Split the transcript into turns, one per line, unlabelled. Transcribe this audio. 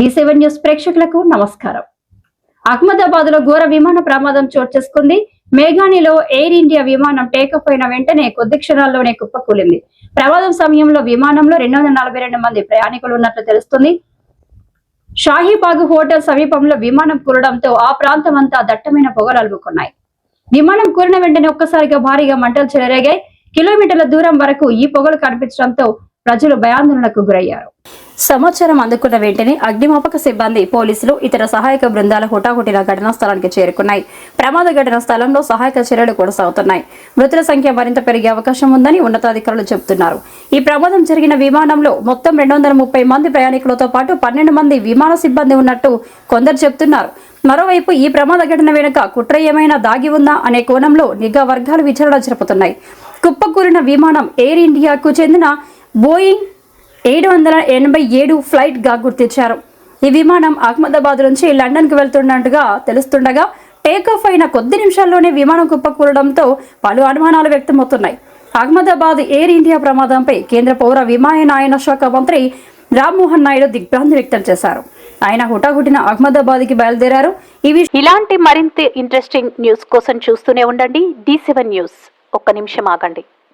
D seven news ప్రేక్షకులకు నమస్కారం. అహ్మదాబాద్లో ఘోర విమాన ప్రమాదం చోటు చేసుకుంది. మేఘానిలో ఎయిర్ ఇండియా విమానం టేకప్ అయిన వెంటనే కొద్ది క్షణాల్లోనే కుప్పకూలింది ప్రమాదం సమయంలో విమానంలో రెండు వందల నలభై రెండు మంది ప్రయాణికులు ఉన్నట్లు తెలుస్తుంది. షాహీబాగ్ హోటల్ సమీపంలో విమానం కూరడంతో ఆ ప్రాంతం అంతా దట్టమైన పొగలు అలుముకున్నాయి. విమానం కూరిన వెంటనే ఒక్కసారిగా భారీగా మంటలు చెలరేగాయి. కిలోమీటర్ల దూరం వరకు ఈ పొగలు కనిపించడంతో ప్రజలు భయాందోళనకు గురయ్యారు. సమాచారం అందుకున్న వెంటనే అగ్నిమాపక సిబ్బంది పోలీసులు ఇతర సహాయక బృందాల హుటాహుటిన ఘటనా స్థలానికి చేరుకున్నాయి. ప్రమాద ఘటన స్థలంలో సహాయక చర్యలు కొనసాగుతున్నాయి మృతుల సంఖ్య మరింత పెరిగే అవకాశం ఉందని ఉన్నతాధికారులు చెబుతున్నారు. ఈ ప్రమాదం జరిగిన విమానంలో మొత్తం రెండు వందల ముప్పై మంది ప్రయాణికులతో పాటు పన్నెండు మంది విమాన సిబ్బంది ఉన్నట్టు కొందరు చెబుతున్నారు. మరోవైపు ఈ ప్రమాద ఘటన వెనుక కుట్ర ఏమైనా దాగి ఉందా అనే కోణంలో నిఘా వర్గాలు విచారణ జరుపుతున్నాయి. కుప్పకూలిన విమానం ఎయిర్ ఇండియాకు చెందిన బోయింగ్ ఏడు వందల ఎనభై ఏడు ఫ్లైట్గా గుర్తించారు ఈ విమానం అహ్మదాబాద్ నుంచి లండన్కు వెళ్తున్నట్టుగా తెలుస్తుండగా టేకాఫ్ అయిన కొద్ది నిమిషాల్లోనే విమానం కుప్పకూలడంతో పలు అనుమానాలు వ్యక్తమవుతున్నాయి. అహ్మదాబాద్ ఎయిర్ ఇండియా ప్రమాదంపై కేంద్ర పౌర విమానయాన శాఖ మంత్రి రామ్మోహన్ నాయుడు దిగ్భ్రాంతి వ్యక్తం చేశారు. ఆయన హుటాహుటిన అహ్మదాబాద్కి బయలుదేరారు ఇవి
ఇలాంటి మరింత ఇంట్రెస్టింగ్ న్యూస్ కోసం చూస్తూనే ఉండండి. D seven news. ఒక్క నిమిషం ఆగండి.